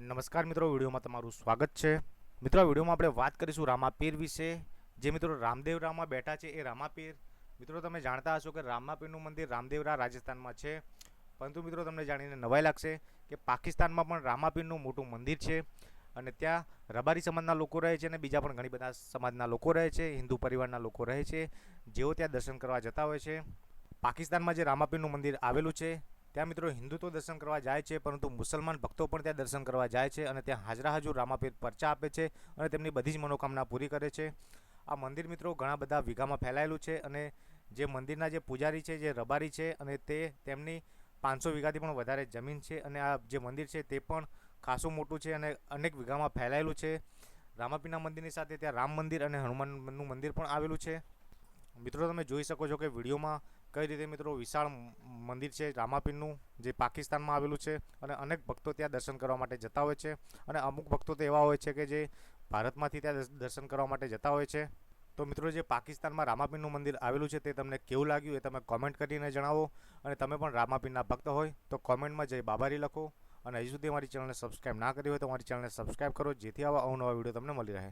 નમસ્કાર મિત્રો, વિડીયોમાં તમારું સ્વાગત છે. મિત્રો વિડીયોમાં આપણે વાત કરીશું રામાપીર વિશે. જે મિત્રો રામદેવરામાં બેઠા છે એ રામાપીર. મિત્રો, તમે જાણતા હશો કે રામાપીરનું મંદિર રામદેવરા રાજસ્થાનમાં છે. પરંતુ મિત્રો, તમને જાણીને નવાઈ લાગશે કે પાકિસ્તાનમાં પણ રામાપીરનું મોટું મંદિર છે. અને ત્યાં રબારી સમાજના લોકો રહે છે અને બીજા પણ ઘણી બધા સમાજના લોકો રહે છે, હિન્દુ પરિવારના લોકો રહે છે. જેઓ ત્યાં દર્શન કરવા જતા હોય છે. પાકિસ્તાનમાં જે રામાપીરનું મંદિર આવેલું છે ત્યાં મિત્રો હિન્દુ તો દર્શન કરવા જાય છે, પરંતુ મુસલમાન ભક્તો પણ ત્યાં દર્શન કરવા જાય છે અને ત્યાં હાજરા હાજર રામાપીર પરચા આપે છે અને તેમની બધી જ મનોકામના પૂરી કરે છે. આ મંદિર મિત્રો ઘણા બધા વીઘામાં ફેલાયેલું છે અને જે મંદિરના જે પૂજારી છે, જે રબારી છે અને તે તેમની પાંચસો વીઘાથી પણ વધારે જમીન છે અને આ જે મંદિર છે તે પણ ખાસું મોટું છે અને અનેક વીઘામાં ફેલાયેલું છે. રામાપીરના મંદિરની સાથે ત્યાં રામ મંદિર અને હનુમાનનું મંદિર પણ આવેલું છે. મિત્રો તમે જોઈ શકો છો કે વિડીયોમાં કઈ રીતે મિત્રો વિશાળ મંદિર છે, રામાપીરનું, જે પાકિસ્તાનમાં આવેલું છે, અને અનેક ભક્તો ત્યાં દર્શન કરવા માટે જતા હોય છે. અને અમુક ભક્તો તો એવા હોય છે કે જે ભારતમાંથી ત્યાં દર્શન કરવા માટે જતા હોય છે. તો મિત્રો જે પાકિસ્તાનમાં રામાપીરનું મંદિર આવેલું છે તે તમને કેવું લાગ્યું એ તમે કોમેન્ટ કરીને જણાવો. અને તમે પણ રામાપીરના ભક્ત હોય તો કોમેન્ટમાં જય બાબારી લખો. અને હજી સુધી અમારી ચેનલને સબસ્ક્રાઈબ ના કરી હોય તો અમારી ચેનલને સબસ્ક્રાઈબ કરો. જેથી આવા અવનવા વીડિયો તમને મળી રહે.